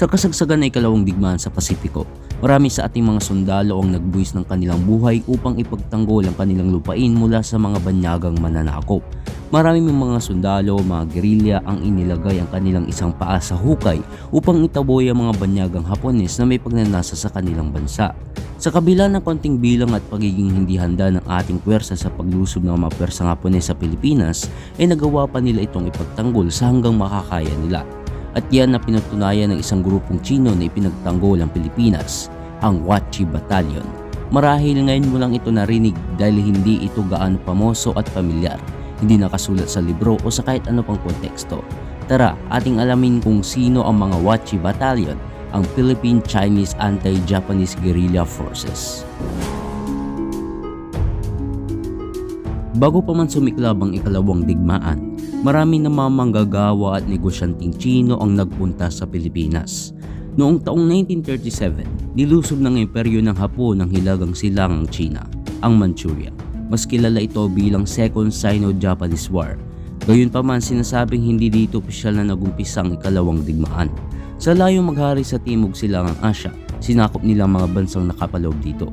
Sa kasagsagan ng ikalawang digmaan sa Pasipiko, marami sa ating mga sundalo ang nagbuwis ng kanilang buhay upang ipagtanggol ang kanilang lupain mula sa mga banyagang mananakop. Marami mga sundalo, mga gerilya ang inilagay ang kanilang isang paa sa hukay upang itaboy ang mga banyagang Hapones na may pagnanasa sa kanilang bansa. Sa kabila ng konting bilang at pagiging hindi handa ng ating puwersa sa paglusob ng mga puwersang Hapones sa Pilipinas, ay nagawa pa nila itong ipagtanggol sa hanggang makakaya nila. At yan na pinatunayan ng isang grupong Chino na ipinagtanggol ang Pilipinas, ang Wachi Battalion. Marahil ngayon mo lang ito narinig dahil hindi ito gaano pamoso at pamilyar. Hindi nakasulat sa libro o sa kahit ano pang konteksto. Tara, ating alamin kung sino ang mga Wachi Battalion, ang Philippine Chinese Anti-Japanese Guerrilla Forces. Bago pa man sumiklab ang ikalawang digmaan, marami na mga manggagawa at negosyanteng Chino ang nagpunta sa Pilipinas. Noong taong 1937, nilusob ng imperyo ng Hapon ang hilagang silangang China, ang Manchuria. Mas kilala ito bilang Second Sino-Japanese War. Gayunpaman sinasabing hindi dito opisyal na nagumpisa ang ikalawang digmaan. Sa layong maghari sa Timog Silangang Asya, sinakop nila mga bansang nakapaloob dito.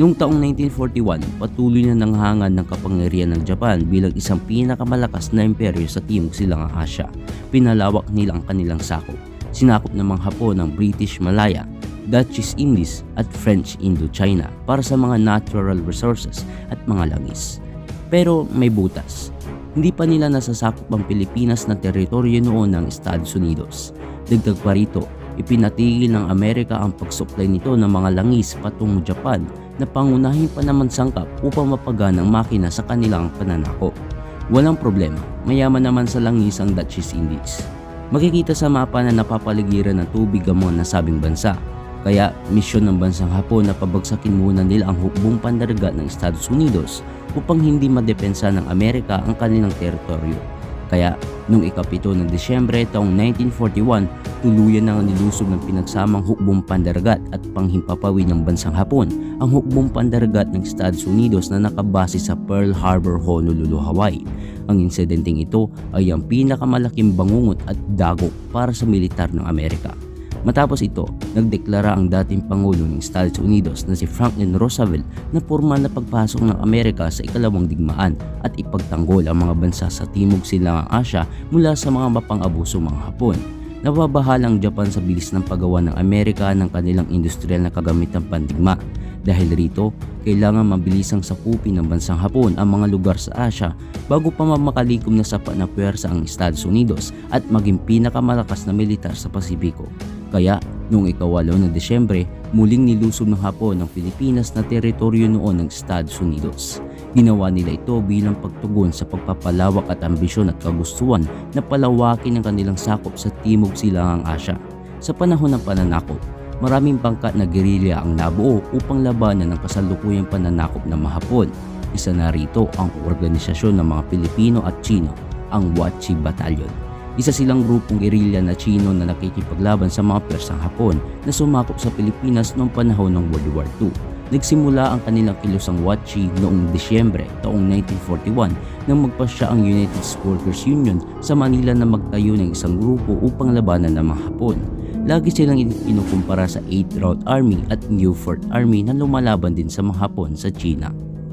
Noong taong 1941, patuloy na nanghangan ng kapangyarihan ng Japan bilang isang pinakamalakas na imperyo sa Timog Silangang Asya. Pinalawak nila ang kanilang sakop. Sinakop ng mga Hapon ang British Malaya, Dutch East Indies at French Indochina para sa mga natural resources at mga langis. Pero may butas. Hindi pa nila nasasakop ang Pilipinas na teritoryo noon ng Estados Unidos. Dagdag pa rito, ipinatigil ng Amerika ang pagsupply nito ng mga langis patungong Japan na pangunahin pa naman sangkap upang mapagan ang makina sa kanilang pananakop. Walang problema, mayaman naman sa langis ang Dutch East Indies. Makikita sa mapa na napapaligiran ng tubig gamon na sabing bansa. Kaya misyon ng bansang Hapon na pabagsakin muna nila ang hukbong pandarga ng Estados Unidos upang hindi madepensa ng Amerika ang kanilang teritoryo. Kaya noong ikapito ng Disyembre taong 1941, tuluyan na nga nilusob ng pinagsamang hukbong pandaragat at panghimpapawi ng bansang Hapon ang hukbong pandaragat ng Estados Unidos na nakabase sa Pearl Harbor, Honolulu, Hawaii. Ang insidenteng ito ay ang pinakamalaking bangungot at dagok para sa militar ng Amerika. Matapos ito, nagdeklara ang dating Pangulo ng Estados Unidos na si Franklin Roosevelt na formal na pagpasok ng Amerika sa ikalawang digmaan at ipagtanggol ang mga bansa sa Timog Silangang Asya mula sa mga mapang-abuso mga Hapon. Nababahala ang Japan sa bilis ng paggawa ng Amerika ng kanilang industrial na kagamitang pandigma. Dahil rito, kailangan mabilisang sakupin ng bansang Hapon ang mga lugar sa Asya bago pa mamakalikom na sapat na puwersa ang Estados Unidos at maging pinakamalakas na militar sa Pasipiko. Kaya, noong ikawalo ng Desyembre, muling nilusob ng Hapon ang Pilipinas na teritoryo noon ng Estados Unidos. Ginawa nila ito bilang pagtugon sa pagpapalawak at ambisyon at kagustuhan na palawakin ang kanilang sakop sa Timog Silangang Asya. Sa panahon ng pananakop, maraming pangkat na gerilya ang nabuo upang labanan ang kasalukuyang pananakop ng mahapon. Isa na rito ang organisasyon ng mga Pilipino at Chino, ang Wachi Battalion. Isa silang grupong gerilya na Chino na nakikipaglaban sa mga Persang Hapon na sumakop sa Pilipinas noong panahon ng World War II. Nagsimula ang kanilang kilusang Wachi noong Disyembre taong 1941 nang magpasya ang United Workers Union sa Manila na magtayo ng isang grupo upang labanan ng mga Hapon. Lagi silang inukumpara sa 8th Route Army at New Fourth Army na lumalaban din sa mga Hapon sa China.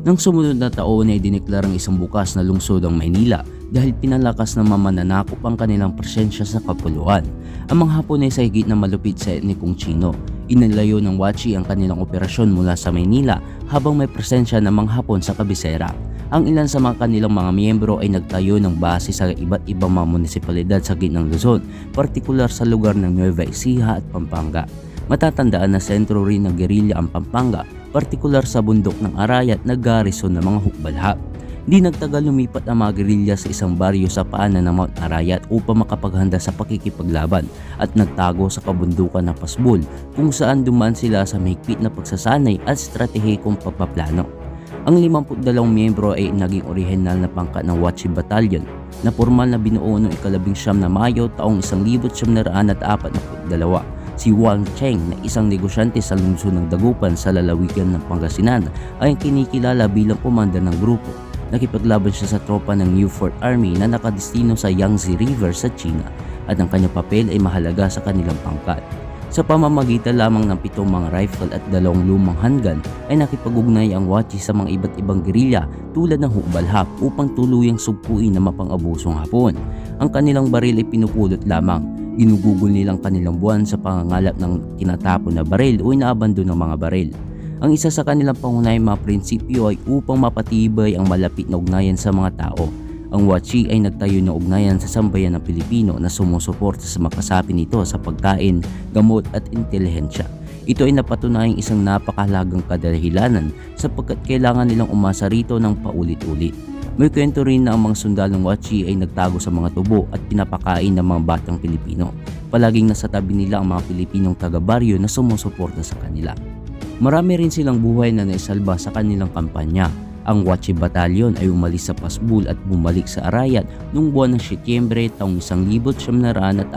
Nang sumunod na taon ay dineklarang isang bukas na lungsod ang Maynila dahil pinalakas ng mamananakop ang kanilang presensya sa kapuluan. Ang mga Hapon ay sa higit na malupit sa etnikong Chino. Inalayo ng Wachi ang kanilang operasyon mula sa Maynila habang may presensya ng mga Hapon sa kabisera. Ang ilan sa mga kanilang mga miyembro ay nagtayo ng base sa iba't ibang mga munisipalidad sa gitnang Luzon, partikular sa lugar ng Nueva Ecija at Pampanga. Matatandaan na sentro rin ng gerilya ang Pampanga, partikular sa bundok ng Arayat na garrison ng mga hukbalha. Di nagtagal lumipat ang mga gerilya sa isang baryo sa paanan ng Mount Arayat upang makapaghanda sa pakikipaglaban at nagtago sa kabundukan ng Pasbul kung saan dumaan sila sa mahigpit na pagsasanay at stratehikong pagpaplano. Ang 52 miyembro ay naging orihinal na pangkat ng Wachi Battalion na formal na binuo noong ikalabing siyam na Mayo taong 1942 si Wang Cheng na isang negosyante sa lungsod ng Dagupan sa lalawigan ng Pangasinan ay kinikilala bilang komandar ng grupo. Nakipaglaban siya sa tropa ng New Fourth Army na nakadistino sa Yangtze River sa China at ang kanyang papel ay mahalaga sa kanilang pangkat. Sa pamamagitan lamang ng pitong mga rifle at dalawang lumang handgun ay nakipag-ugnay ang Wachi sa mga iba't ibang gerilya tulad ng Hukbalhap upang tuluyang sugpuin na mapang-abusong hapon. Ang kanilang baril ay pinupulot lamang. Ginugugol nilang kanilang buwan sa pangangalap ng tinatapon na baril o inaabandon ng mga baril. Ang isa sa kanilang pangunahing mga prinsipyo ay upang mapatibay ang malapit na ugnayan sa mga tao. Ang Wachi ay nagtayo ng ugnayan sa sambayan ng Pilipino na sumusuporta sa makasapi nito sa pagkain, gamot at intelihensya. Ito ay napatunayang isang napakahalagang kadahilanan sapagkat kailangan nilang umasa rito ng paulit-ulit. May kwento rin na ang mga sundalong Wachi ay nagtago sa mga tubo at pinapakain ng mga batang Pilipino. Palaging nasa tabi nila ang mga Pilipinong taga-baryo na sumusuporta sa kanila. Marami rin silang buhay na naisalba sa kanilang kampanya. Ang Wachi Battalion ay umalis sa Pasbul at bumalik sa Arayat noong buwan ng Setyembre taong 1942.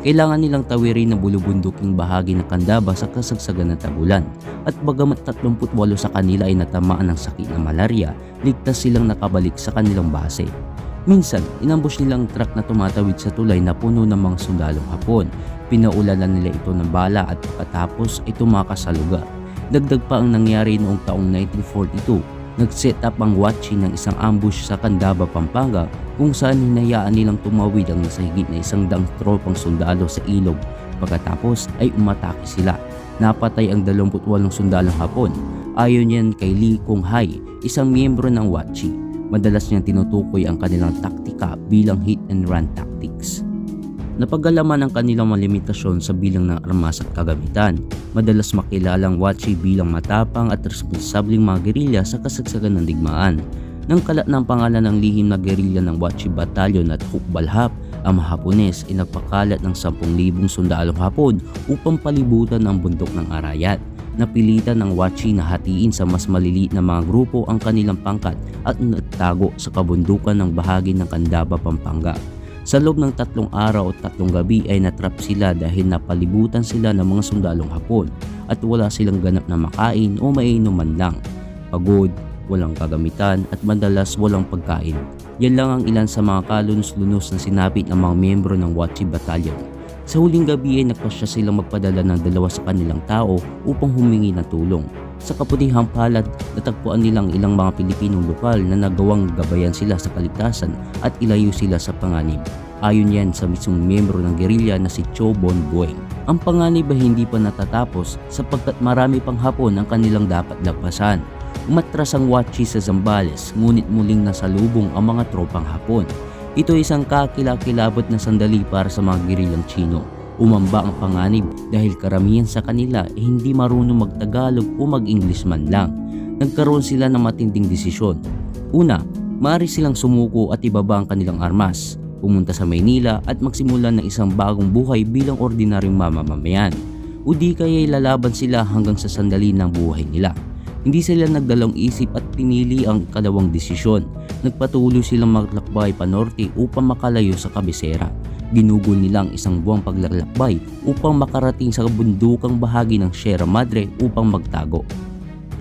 Kailangan nilang tawirin ang bulubunduking bahagi ng Kandaba sa kasagsagan ng tagulan at bagamat 38 sa kanila ay natamaan ng sakit na malaria, ligtas silang nakabalik sa kanilang base. Minsan, inambush nilang truck na tumatawid sa tulay na puno ng mga sundalong hapon. Pinaulalan nila ito ng bala at pagkatapos ay tumakas sa lugar. Dagdag pa ang nangyari noong taong 1942 nag-set up ang Wachi ng isang ambush sa Candaba, Pampanga kung saan hinayaan nilang tumawid ang nasa higit na isang dang tropang sundalo sa ilog. Pagkatapos ay umatake sila. Napatay ang 28 sundalong hapon. Ayon yan kay Lee Kung Hai, isang miyembro ng Wachi. Madalas niyang tinutukoy ang kanilang taktika bilang hit and run tactics. Napagalaman ang kanilang mga limitasyon sa bilang ng armas at kagamitan. Madalas makilalang Wachi bilang matapang at responsableng mga gerilya sa kasagsagan ng digmaan. Nang kalat ng pangalan ng lihim na gerilya ng Wachi Battalion at Hukbalhap, ang mga Hapones ay nagpakalat ng 10,000 sundalong Hapon upang palibutan ang bundok ng Arayat. Napilitan ng Wachi na hatiin sa mas maliliit na mga grupo ang kanilang pangkat at nagtago sa kabundukan ng bahagi ng Candaba, Pampanga. Sa loob ng tatlong araw o tatlong gabi ay natrap sila dahil napalibutan sila ng mga sundalong hapon at wala silang ganap na makain o mainom man lang. Pagod, walang kagamitan at madalas walang pagkain. Yan lang ang ilan sa mga kalunos-lunos na sinapit ng mga miyembro ng Wachi Battalion. Sa huling gabi ay nagpasya silang magpadala ng dalawa sa kanilang tao upang humingi ng tulong. Sa kaputihang palad, natagpuan nilang ilang mga Pilipinong lokal na nagawang gabayan sila sa kaligtasan at ilayo sila sa panganib. Ayon yan sa mismong miyembro ng gerilya na si Cho Bon Bueng. Ang panganib ay hindi pa natatapos sapagkat marami pang hapon ang kanilang dapat lagpasan. Umatras ang Wachi sa Zambales ngunit muling nasalubong ang mga tropang hapon. Ito ay isang kakilakilabot na sandali para sa mga gerilyang Chino. Umamba ang panganib dahil karamihan sa kanila ay hindi marunong magtagalog o mag-English man lang. Nagkaroon sila ng matinding desisyon. Una, maaari silang sumuko at ibaba ang kanilang armas, pumunta sa Maynila at magsimula ng isang bagong buhay bilang ordinaryong mamamayan. O di kaya lalaban sila hanggang sa sandali ng buhay nila. Hindi sila nagdalawang isip at pinili ang kalawang desisyon. Nagpatuloy silang maglakbay pa norte upang makalayo sa kabisera. Ginugol nila ang isang buwang paglalakbay upang makarating sa bundukang bahagi ng Sierra Madre upang magtago.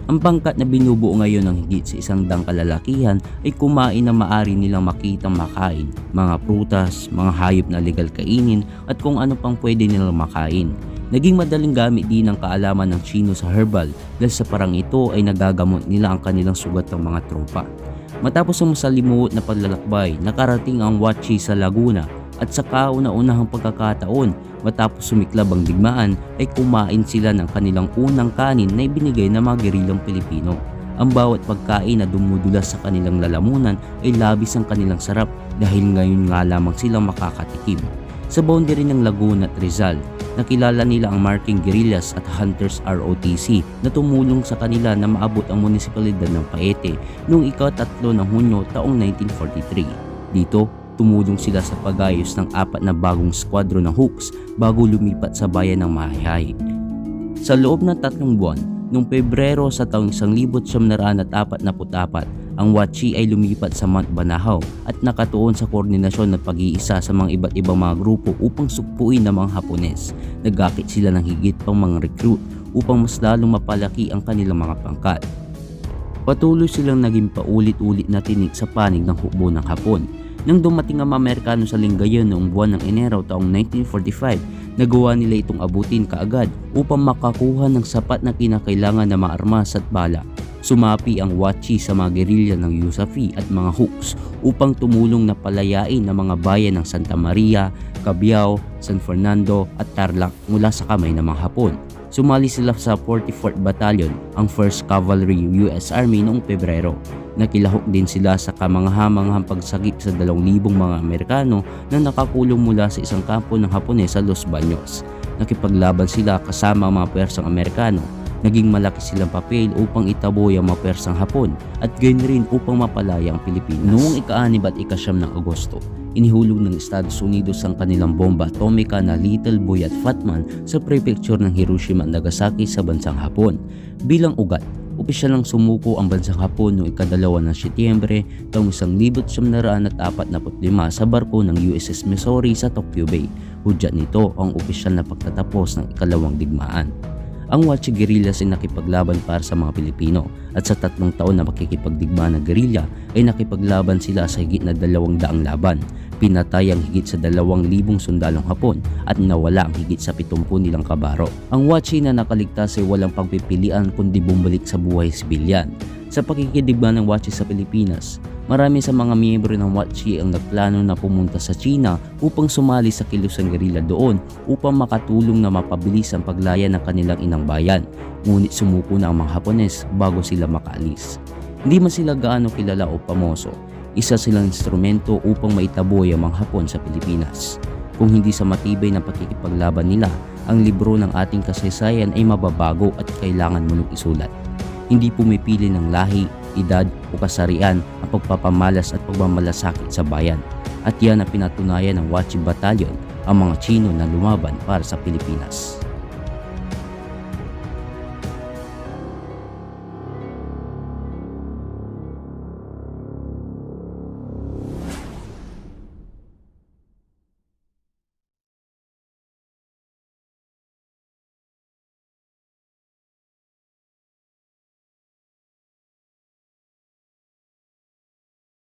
Ang bangkat na binubuo ngayon ng higit sa isang dang kalalakihan ay kumain na maari nilang makitang makain, mga prutas, mga hayop na legal kainin at kung ano pang pwede nilang makain. Naging madaling gamit din ang kaalaman ng Chino sa herbal dahil sa parang ito ay nagagamot nila ang kanilang sugat ng mga tropa. Matapos ang masalimuot na paglalakbay, nakarating ang Wachi sa Laguna at sa kauna-unahang pagkakataon matapos sumiklab ang digmaan ay kumain sila ng kanilang unang kanin na ibinigay ng mga gerilyang Pilipino. Ang bawat pagkain na dumudulas sa kanilang lalamunan ay labis ang kanilang sarap dahil ngayon nga lamang silang makakatikim. Sa boundary ng Laguna at Rizal, nakilala nila ang Marking Guerrillas at Hunters ROTC na tumulong sa kanila na maabot ang munisipalidad ng Paete noong ikatatlo ng Hunyo taong 1943. Dito, tumulong sila sa pagayos ng apat na bagong skwadro ng Hooks bago lumipat sa bayan ng Mahahay. Sa loob ng tatlong buwan, noong Pebrero sa taong 1944, ang Wachi ay lumipat sa Mount Banahaw at nakatuon sa koordinasyon at pag-iisa sa mga iba't ibang mga grupo upang sugpuin ng mga Hapones. Nagakit sila ng higit pang mga recruit upang mas lalong mapalaki ang kanilang mga pangkat. Patuloy silang naging paulit-ulit na tinig sa panig ng hukbo ng Hapon. Nang dumating ang mga Amerikano sa Lingayen noong buwan ng Enero taong 1945, Nagawa nila itong abutin kaagad upang makakuha ng sapat na kinakailangan na mga armas at bala. Sumapi ang Wachi sa mga gerilya ng Yusafi at mga Hooks upang tumulong na palayain ng mga bayan ng Santa Maria, Cabiao, San Fernando at Tarlac mula sa kamay ng mga Hapon. Sumali sila sa 44th Battalion, ang 1st Cavalry US Army noong Pebrero. Nakilahok din sila sa kamangahamangahang pagsagip sa 2,000 mga Amerikano na nakakulong mula sa isang kampo ng Hapones sa Los Baños. Nakipaglaban sila kasama ang mga Persang Amerikano. Naging malaki silang papel upang itaboy ang mga Persang Hapon at gayon rin upang mapalaya ang Pilipinas. Noong ika-6 at ika-9 ng Agosto, inihulog ng Estados Unidos ang kanilang bomba atomika na Little Boy at Fatman sa prefecture ng Hiroshima at Nagasaki sa bansang Hapon. Bilang ugat, opisyal lang sumuko ang bansang Hapon noong ikadalawa ng Setyembre taong 1945 sa barko ng USS Missouri sa Tokyo Bay. Hudyat nito ang opisyal na pagtatapos ng ikalawang digmaan. Ang Wachi Guerrillas ay nakipaglaban para sa mga Pilipino at sa tatlong taon na makikipagdigma ng guerrilla ay nakipaglaban sila sa higit na dalawang daang laban. Pinatay ang higit sa dalawang libong sundalong Hapon at nawala ang higit sa pitumpu nilang kabaro. Ang Wachi na nakaligtas ay walang pagpipilian kundi bumalik sa buhay sibilyan. Sa pakikidigma ng Wachi sa Pilipinas, marami sa mga miyembro ng Wachi ang nagplano na pumunta sa China upang sumali sa kilusang gerilla doon upang makatulong na mapabilis ang paglaya ng kanilang inang bayan. Ngunit sumuko na ang mga Hapones bago sila makaalis. Hindi man sila gaano kilala o pamoso, isa silang instrumento upang maitaboy ang mga Hapon sa Pilipinas. Kung hindi sa matibay na pakikipaglaban nila, ang libro ng ating kasaysayan ay mababago at kailangan mo isulat. Hindi pumipili ng lahi, edad o kasarian ang pagpapamalas at pagmamalasakit sa bayan. At yan ang pinatunayan ng Wachi Battalion, ang mga Chino na lumaban para sa Pilipinas.